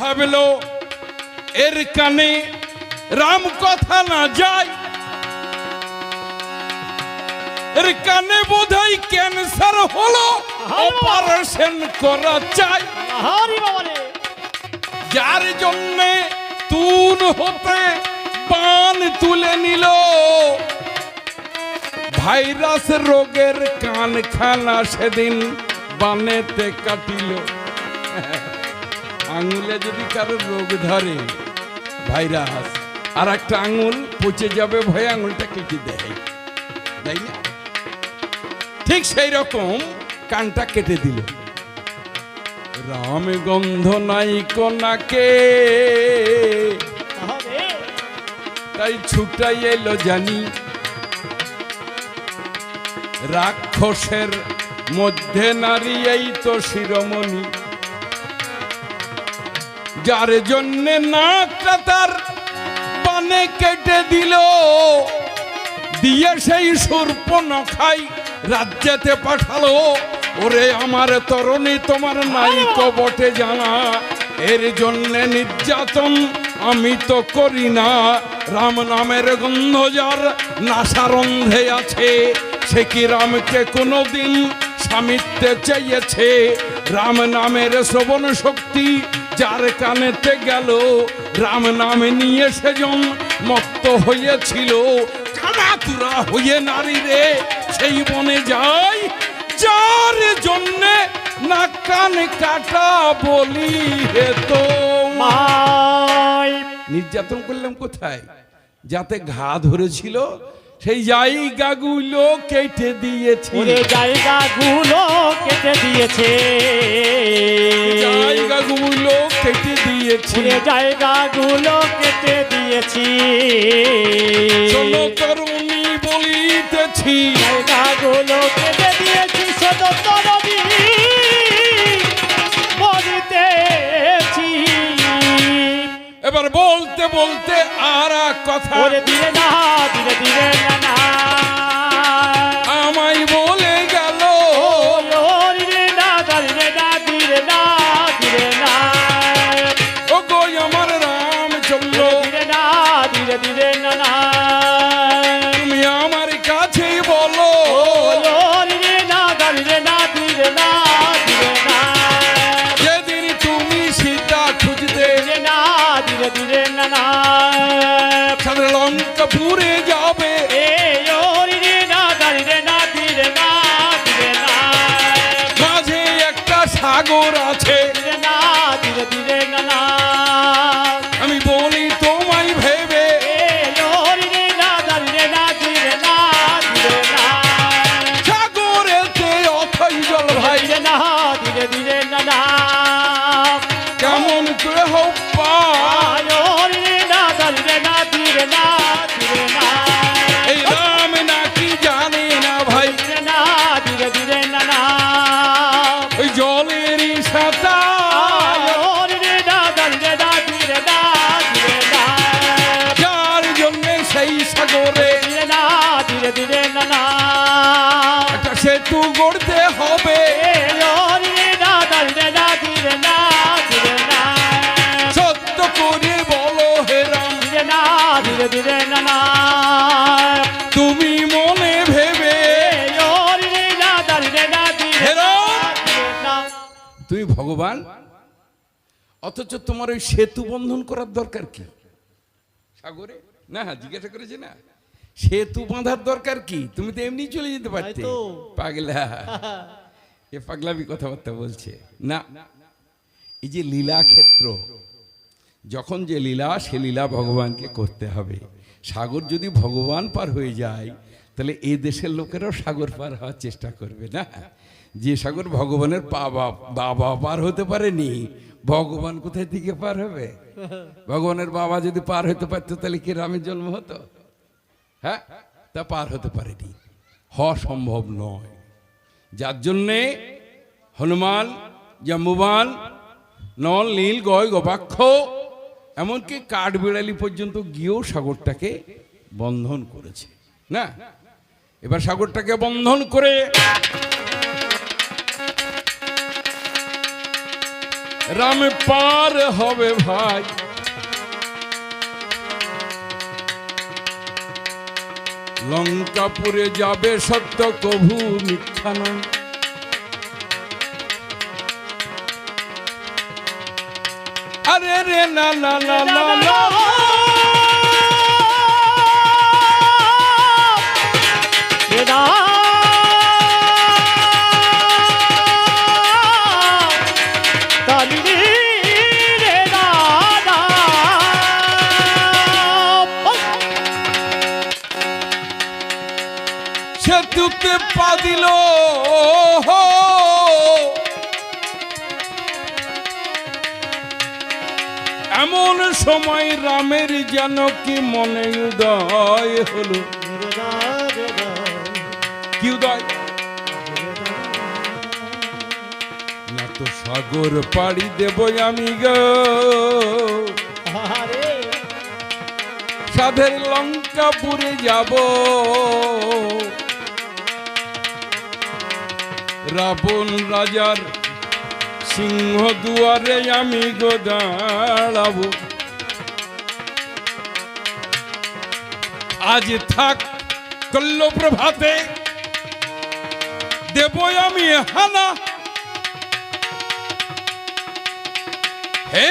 ভাবলো এর কানে রাম কথা না যায়। এর কানে বোধহয় ক্যান্সার হলো অপারেশন করা চাই যার জন্যে তুন হতে পান তুলে নিল। ভাইরাস রোগের কান খানা সেদিন বানেতে কাটিল। আঙুলে যদি কারও রোগ ধরে, ভাইরাস আর একটা আঙুল পচে যাবে ভয়ে আঙুলটা কেটে দেয়। ঠিক সেই রকম কানটা কেটে দিল। রাম গন্ধ নাই কোনাকে। তাই ছুটাই এলো জানি। রাক্ষসের মধ্যে নারী এই তো শিরোমণি। যার জন্যে নাকটা তার পানে কেটে দিল। দিয়ে সেই সূর্প নখাই রাজ্যেতে পাঠালো। ওরে আমার তরণী, তোমার নাইক বটে জানা। এর জন্যে নির্যাতন আমি তো করি না। রাম নামের গন্ধ যার নাসারন্ধে আছে, সে কি রামকে কোনোদিন স্বামিত্বে চেয়েছে? রাম নামের শ্রবণ শক্তি যার কানেতে গেল রাম নামে নিয়ে সেজন মত্ত হয়েছিল। কামাতুরা হয়ে নারী রে সেই বনে যায় যার জন্যে না কান কাটা বলি হে তো নির্যাতন করলাম কোথায়? যাতে ঘা ধরেছিল সেই জায়গাগুলো কেটে দিয়েছে। ওরে জায়গা গুলো কেটে দিয়েছে। জায়গাগুলো কেটে দিয়েছে। ওরে জায়গা গুলো কেটে দিয়েছি। শোনো তরুণী বলিতেছি। জায়গা গুলো কেটে দিয়েছি শত বলতে আর কথা। দিলে না দিলে দিলে না। দিলে ধীরে নানা লঙ্কা পুরে যাবে have that. অথচ তোমার ওই সেতু বন্ধন করার দরকার কি? সাগরে? না জিজ্ঞাসা করেছে না। সেতু বাঁধার দরকার কি? তুমি তো এমনি চলে যেতে পারতে। পাগলা। এ পাগলামি কথাবার্তা বলছে। না এই যে লীলা ক্ষেত্র যখন যে লীলা সে লীলা ভগবানকে করতে হবে। সাগর যদি ভগবান পার হয়ে যায় তাহলে এ দেশের লোকেরাও সাগর পার হওয়ার চেষ্টা করবে না? যে সাগর ভগবানের বাবা বাবা পার হতে পারেনি ভগবান কোথায় থেকে পার হবে? ভগবানের বাবা যদি পার হতে পারতো, তাহলে কি রামের জন্ম হতো? হ্যাঁ তা পার হতে পারেনি। হওয়া সম্ভব নয়। যার জন্যে হনুমান, জাম্বুবান, নল, নীল, গয় গবাক্ষ এমনকি কাঠবিড়ালি পর্যন্ত গিয়েও সাগরটাকে বন্ধন করেছে। না? এবার সাগরটাকে বন্ধন করে রাম পার হবে ভাই। লঙ্কাপুরে যাবে সত্য কভু মিথ্যা আরে রে না না না না না। সেতুতে পা দিল। এমন সময় রামের যেন কি মনে উদয় হলো। কি উদয় না তো সাগর পাড়ি দেব আমি গো। সাধের লঙ্কাপুরে যাব। রাবণ রাজার সিংহ দুয়ারে আমি গো দাঁড়াবো। আজ থাক কল্ল প্রভাতে দেব আমি হানা। হে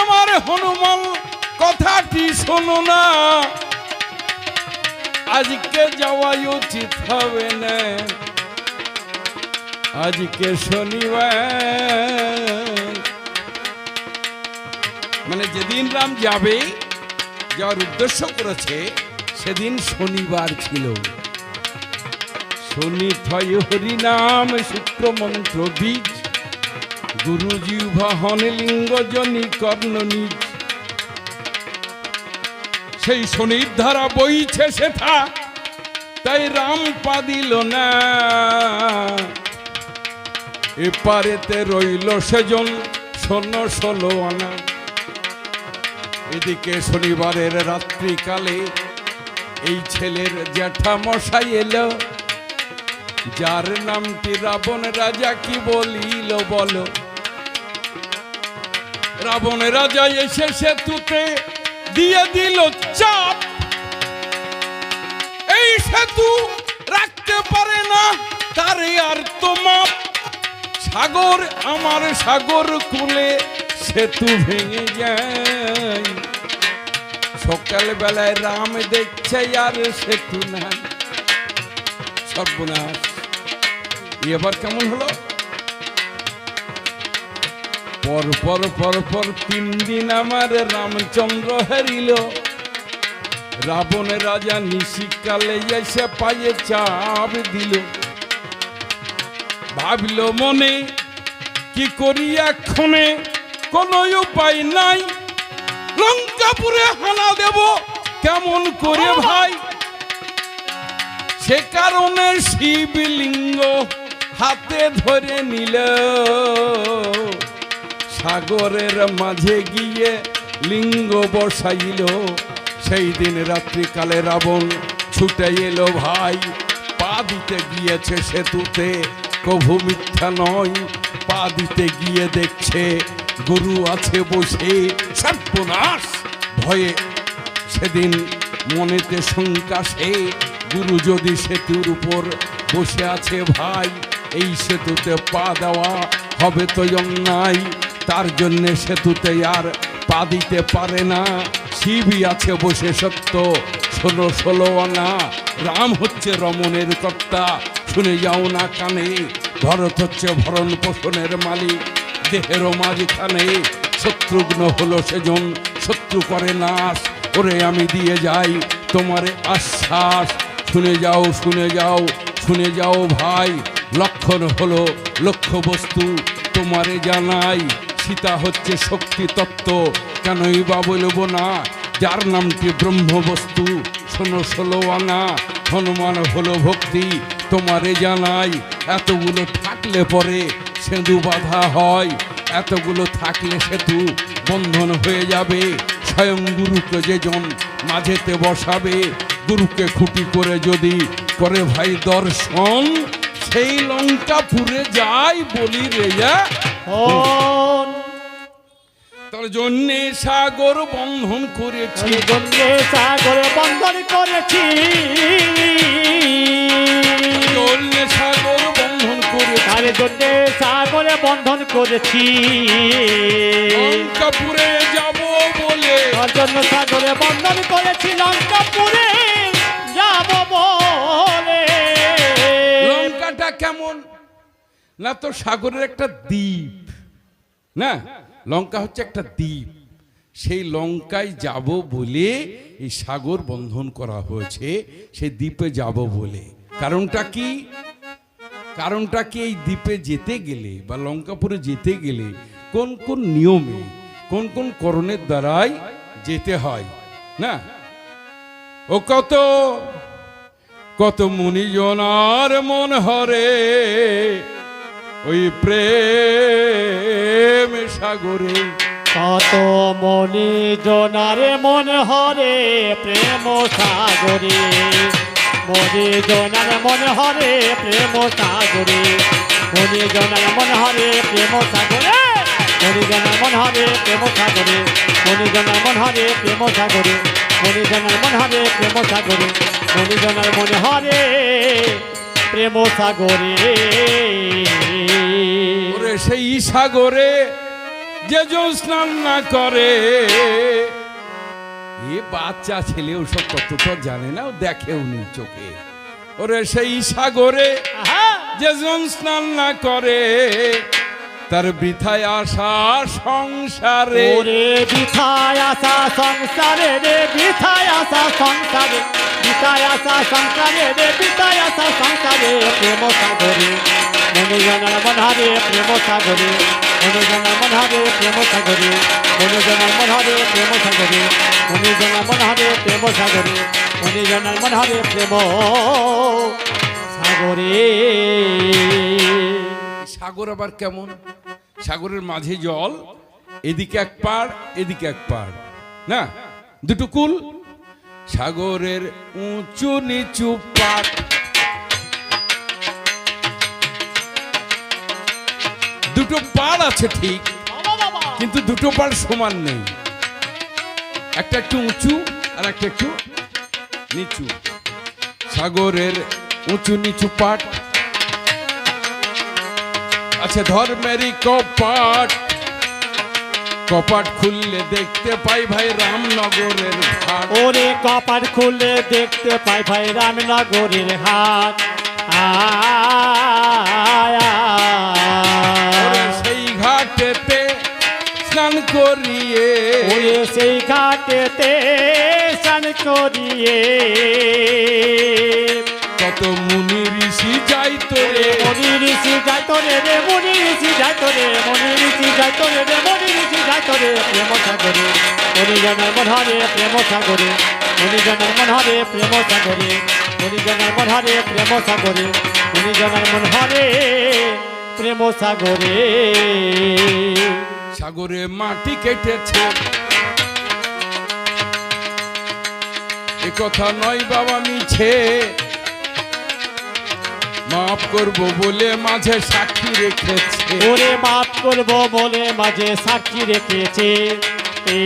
আমার হনুমান, কথাটি শোনো না। আজকে যাওয়া উচিত হবে না। আজকে শনিবার। মানে যেদিন রাম যাবে যাওয়ার উদ্দেশ্য করেছে, সেদিন শনিবার ছিল। শনি থয় হরি নাম, শুক্র মন্ত্র বীজ। গুরুজি বাহন লিঙ্গ জনি কর্ণ নিজ। সেই শনির ধারা বইছে সেথা, তাই রাম পা দিল না। এপারেতে রইল সেজন, শোন ষোলো আনা। এদিকে শনিবারের রাত্রিকালে এই ছেলের জ্যাঠা মশাই এলো। যার নামটি রাবণ রাজা কি বলিল বলো। রাবণ রাজা এসে সেতুতে দিয়ে দিল চাপ। এই সেতু রাখতে পারে না, তারে আর তোমার সাগর, আমার সাগর কুলে সেতু ভেঙে যায়। সকাল বেলায় রাম দেখছে, আর সেতু নাই। সর্বনাশ। এবার কেমন হলো? পর পর পর পর তিন দিন আমার রামচন্দ্র হারিল। রাবণ রাজা নিশিকালে এসে পায়ে চাপ দিল। ভাবিল মনে কি করি এক্ষণে? কোনো উপায় নাই। লঙ্কাপুরে হানা দেব কেমন করে ভাই? সে কারণে শিবলিঙ্গ হাতে ধরে নিল। সাগরের মাঝে গিয়ে লিঙ্গ বসাইল। সেই দিন রাত্রিকালে রাবণ ছুটে এলো ভাই। পা দিতে গিয়েছে সেতুতে। কভু মিথ্যা নয়। পা দিতে গিয়ে দেখছে, গুরু আছে বসে। সর্বনাশ। ভয়ে সেদিন মনেতে শঙ্কা সে গুরু যদি সেতুর উপর বসে আছে ভাই, এই সেতুতে পা দেওয়া হবে তো অন্যায়। তার জন্যে সেতুতে আর পা দিতে পারে না। শিবই আছে বসে সত্য, ষোলো ষোলো আনা। রাম হচ্ছে রমণের কর্তা শুনে যাও না কানে। ভরত হচ্ছে ভরণ পোষণের মালিক, দেহের মাঝখানে। শত্রুঘ্ন হলো সেজন, শত্রু করে নাশ, ওরে আমি দিয়ে যাই তোমারে আশ্বাস। শুনে যাও শুনে যাও শুনে যাও ভাই, লক্ষণ হলো লক্ষ্য বস্তু তোমারে জানাই। সীতা হচ্ছে শক্তি তত্ত্ব, কেনই বা বলব না, যার নামটি ব্রহ্মবস্তু। শোনো ষোলো আনা, হনুমান হলো ভক্তি তোমারে জানাই এতগুলো থাকলে পরে সেতু বাধা হয়। এতগুলো থাকলে সেতু বন্ধন হয়ে যাবে। স্বয়ং গুরুকে যেজন মাঝেতে বসাবে। গুরুকে খুঁটি করে যদি করে ভাই দর্শন সেই লঙ্কা পুরে যায় বলি রে যা। তোর জন্যে সাগর বন্ধন করেছি। জন্যে সাগরে বন্ধন করেছি। জন্যে সাগর বন্ধন করেছি। তার জন্যে সাগরে বন্ধন করেছি। লঙ্কাপুরে যাব বলে। তার জন্য সাগরে বন্ধন করেছি লঙ্কাপুরে যাব বলে। লঙ্কাটা কেমন? না তো সাগরের একটা দ্বীপ না? লঙ্কা হচ্ছে একটা দ্বীপ। সেই লঙ্কায় যাব বলে এই সাগর বন্ধন করা হয়েছে সেই দ্বীপে যাব বলে। কারণটা কি? কারণটা কি এই দ্বীপে যেতে গেলে বা লঙ্কাপুরে যেতে গেলে কোন কোন নিয়মে, কোন কোন করণের দ্বারাই যেতে হয়, না? ও কত কত মুনিজনার মন হরে, ওই প্রেম সাগরে। কত মনি মন হরে, প্রেম সাগরে। মনি জনার মন হরে, প্রেম সাগরে। মনি জনার মন হরে, প্রেম সাগরে। মনি জনার মন হরে, প্রেম সাগরে। মনি জনার মন হরে, প্রেম সাগরে। মনি জনার মন হরে, প্রেম সাগরে। মনি জনার মন হরে, প্রেম সাগরে। সেই সাগরে যে স্নান না করে এ বাচ্চা ছেলে ওসব কত তো জানে না ও দেখেও নি চোখে। ওরে সেই সাগরে আহা! যে জন স্নান না করে তার বৃথায় আসা সংসারে। ওরে বিথায় আসা সংসারে রে বিথায় আসা সংসারে বিথায় আসা সংসারে রে বিথায় আসা সংসারে প্রেম সাগরে মনোজনার মনহারে প্রেম সাগরে মনোজনার মনহারে প্রেম সাগরে মনোজনার মনহারে প্রেম সাগরে মনোজনার মনহারে প্রেম সাগরে মনোজনার মনহারে প্রেম সাগরে। সাগর আবার কেমন? সাগরের মাঝে জল, এদিকে এক পাড়, এদিকে এক পাড়। না, দুটো কুল। সাগরের উঁচু নিচু পাড়। দুটো পাড় আছে ঠিক, কিন্তু দুটো পাড় সমান নেই। একটা একটু উঁচু আর একটা একটু নিচু। সাগরের উঁচু নিচু পাট আছে ধর্মেরই কপাট। কপাট খুললে দেখতে পাই ভাই রামনগরের ঘাট ওরে কপাট খুলে দেখতে পাই ভাই রামনগরের হাট। সেই ঘাটেতে স্নান করিয়ে। ওরে সেই ঘাটেতে স্নান করিয়ে। কত মুনি ঋষি ঋষি রে রে ঋষি যাইতো রে মনি ঋষি যাইতো রে রে মনি ঋষি যাইতো রে প্রেম সাগরে। মনি জনের প্রেম সাগরে। মনি জনের প্রেম সাগরে। মনি জনের প্রেম সাগরে। মনি জনের প্রেম সাগরে। সাগরে মাটি কেটেছে। কথা নয় বাবা মিছে। মাফ করব বলে মাঝে সাক্ষী রেখেছে। ওরে মাফ করব বলে মাঝে সাক্ষী রেখেছে। এ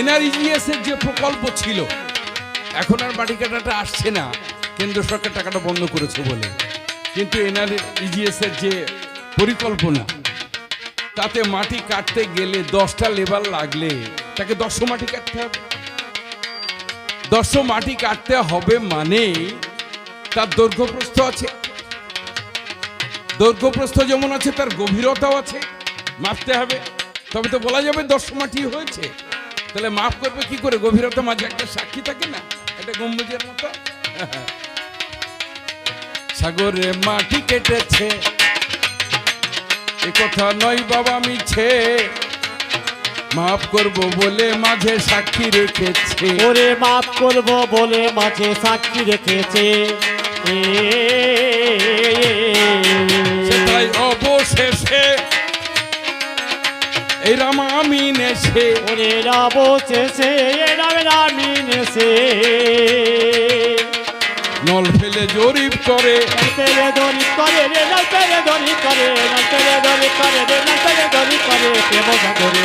এনআরইজিএস এর যে প্রকল্প ছিল এখন আর মাটি কাটাটা আসছে না। কেন্দ্র সরকার টাকাটা বন্ধ করেছে বলে। কিন্তু এনআরইজিএস এর যে পরিকল্পনা তাতে মাটি কাটতে গেলে দশটা লেবার লাগলে তাকে দশশো মাটি কাটতে হবে। দশশো মাটি কাটতে হবে মানে তার দৈর্ঘ্যপ্রস্থ আছে। দৈর্ঘ্যপ্রস্থ যেমন আছে, তার গভীরতাও আছে। মাপতে হবে। তবে তো বলা যাবে দশ মাটি হয়েছে। তাহলে মাপ করবে কি করে? গভীরতা মাঝে একটা সাক্ষী থাকে না? এটা গম্বুজের মতো। সাগরে মাটি কেটেছে। এ কথা নয় বাবা মিছে। মাফ করব বলে মাঝে সাক্ষী রেখেছে। ওরে মাফ করব বলে মাঝে সাক্ষী রেখেছে। সেটাই অবশেষে এই রাম আমিন এসে ওরে রাব শেষে রাম রামিন সে নল ফেলে জরিপ করে। নলপেরে দড়ি করে রে নলপেরে দড়ি করে নলপেরে দড়ি করে রে নলপেরে দড়ি করে প্রেম সাগরে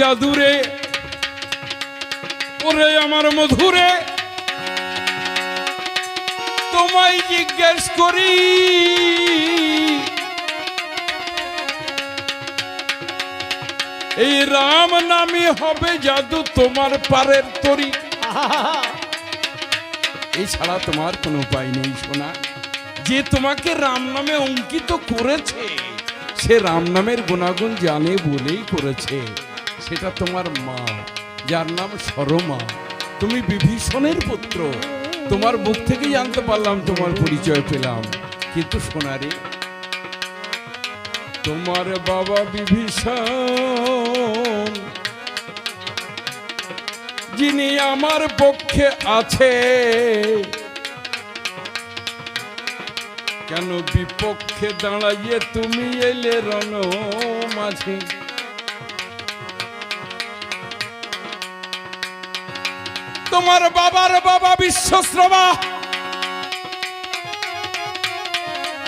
জাদুরে, ওরে আমার মধুরে, তোমায় জিজ্ঞেস করি। এই রাম নামে হবে জাদু তোমার পারের তরি। এছাড়া তোমার কোনো উপায় নেই শোনা যে তোমাকে রাম নামে অঙ্কিত করেছে, সে রাম নামের গুণাগুণ জানে বলেই করেছে। সেটা তোমার মা, যার নাম সরমা তুমি বিভীষণের পুত্র। তোমার মুখ থেকেই জানতে পারলাম, তোমার পরিচয় পেলাম। কিন্তু সোনারে, তোমার বাবা বিভীষণ, যিনি আমার পক্ষে আছে, কেন বিপক্ষে দাঁড়াইয়ে তুমি এলে রণ মাঝে? তোমার বাবার বাবা বিশ্বশ্রমা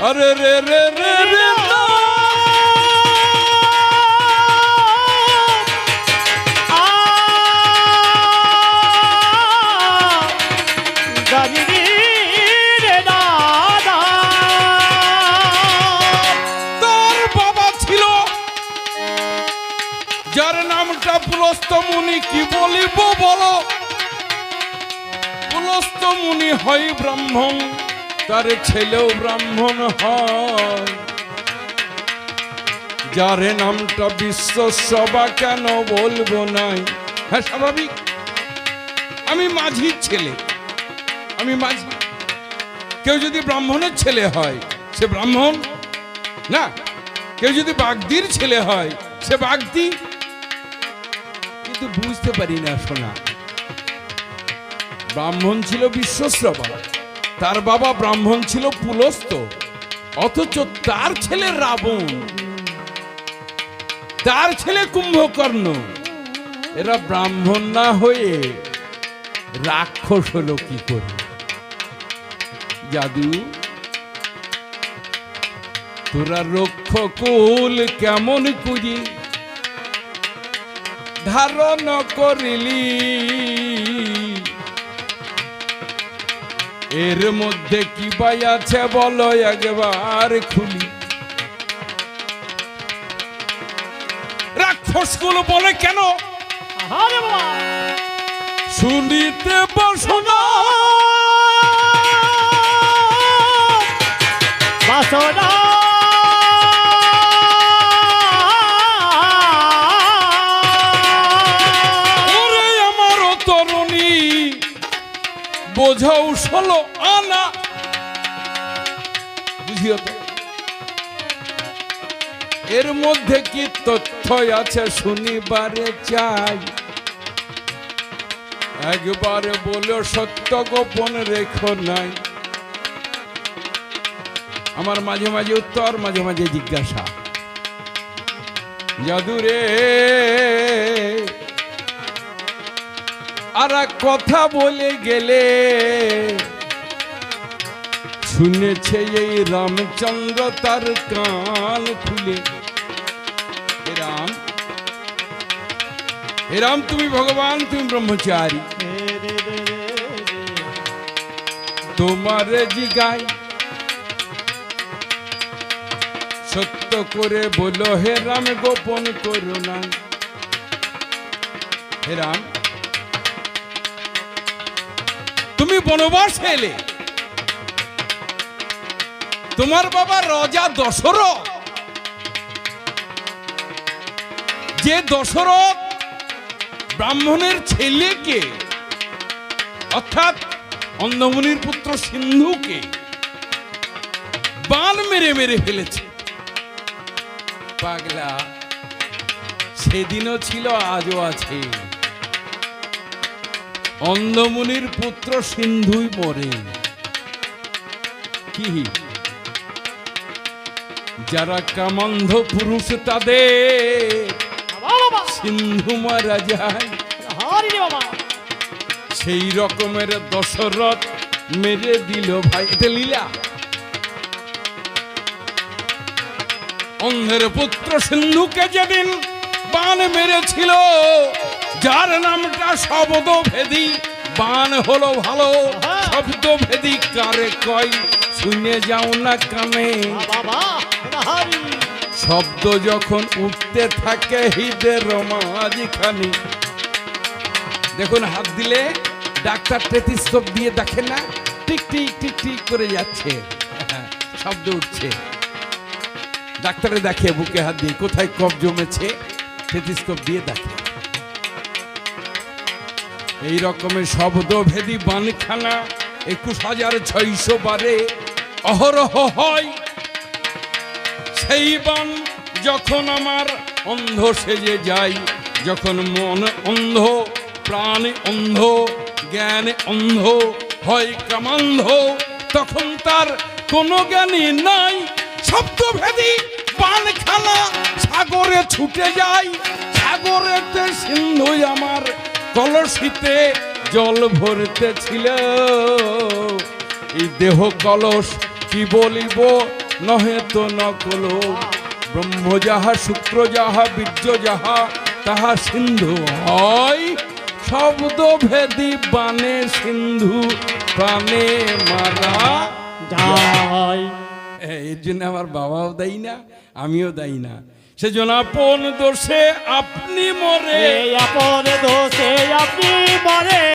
আরে রে রে রে রে না। তার বাবা ছিল। যার নামটা পুলস্ত মুনি কি বলিব বলো? মুনি হয় ব্রাহ্মণ, তার ছেলেও ব্রাহ্মণ হয়। যার নামটা বিশ্বসভা কেন বলব নাই? হ্যাঁ স্বাভাবিক। আমি মাঝির ছেলে। আমি মাঝি। কেউ যদি ব্রাহ্মণের ছেলে হয়, সে ব্রাহ্মণ? না। কেউ যদি বাগদির ছেলে হয়, সে বাগদি? কিন্তু বুঝতে পারি না শোনা ব্রাহ্মণ ছিল বিশ্বশ্রবা তার বাবা ব্রাহ্মণ ছিল পুলস্ত, অথচ তার ছেলে রাবণ। তার ছেলে কুম্ভকর্ণ। এরা ব্রাহ্মণ না হয়ে রাক্ষস হলো কি করে? জাদু, তোরা রক্ষ কুল কেমন করি? ধারণ করিলি। এর মধ্যে কি বাই আছে বলো একবার খুলি। রাক্ষসগুলো বলে কেন? শুনিতে বসনা বাসনা ষোলো আনা বুঝিও তো এর মধ্যে কি তথ্য আছে? শুনিবারে চাই। একবারে বলো সত্য গোপন রেখো নাই। আমার মাঝে মাঝে উত্তর, মাঝে মাঝে জিজ্ঞাসা। জাদুরে। আর কথা বলে গেলে শুনেছে এই রামচন্দ্র তার কান খুলে। হে রাম হে রাম, তুমি ভগবান, তুমি ব্রহ্মচারী। তোমার জিগাই সত্য করে বলো, হে রাম, গোপন করো না। হে রাম, তুমি বনবাসে এলে। তোমার বাবা রাজা দশরথ যে দশরথ ব্রাহ্মণের ছেলেকে, অর্থাৎ অন্ধমুনির পুত্র সিন্ধুকে, বান মেরে মেরে ফেলেছে। পাগলা, সেদিনও ছিল, আজও আছে। অন্ধমুনির পুত্র সিন্ধুই মরে। কি? যারা কামান্ধ পুরুষ তাদের সিন্ধু মারা যায়। সেই রকমের দশরথ মেরে দিল ভাই। এটা লীলা। অন্ধের পুত্র সিন্ধুকে যেদিন বান মেরেছিল যার নামটা শব্দ ভেদি বান হলো ভালো শব্দ ভেদি কারে কয়? শুনে যাও না কানে। বাবা। শব্দ যখন উঠতে থাকে হৃদের মাঝখানি। দেখুন, হাত দিলে ডাক্তার টেথিস্কোপ দিয়ে দেখে না, টিক টিক টিক টিক করে যাচ্ছে। শব্দ উঠছে। ডাক্তারে দেখে বুকে হাত দিয়ে, কোথায় কফ জমেছে? টেথিস্কোপ দিয়ে দেখে। এই রকমের শব্দ ভেদি বানখানা একুশ হাজার ছয়শো বারে অহরহ হয়। সেই বান যখন আমার অন্ধ সেজে যাই যখন মন অন্ধ, প্রাণ অন্ধ, জ্ঞান অন্ধ হয় কামান্ধ তখন তার কোনো জ্ঞানই নাই। শব্দভেদী পান সাগরে ছুটে যাই সাগরেতে সিন্ধু আমার কলসিতে জল ভরতে ছিল এই দেহ কলস কি বলিব? নহে তো নকল, ব্রহ্ম যাহা, শুক্র যাহা, বীর্য যাহা, তাহা সিন্ধু হয়। শব্দ ভেদি বানে সিন্ধু, প্রাণে মারা যায়। এর জন্য আমার বাবাও দেয় না, আমিও দেয় না। সেজন্য আপন দোষে আপনি মরে। আপন দোষে আপনি মরে।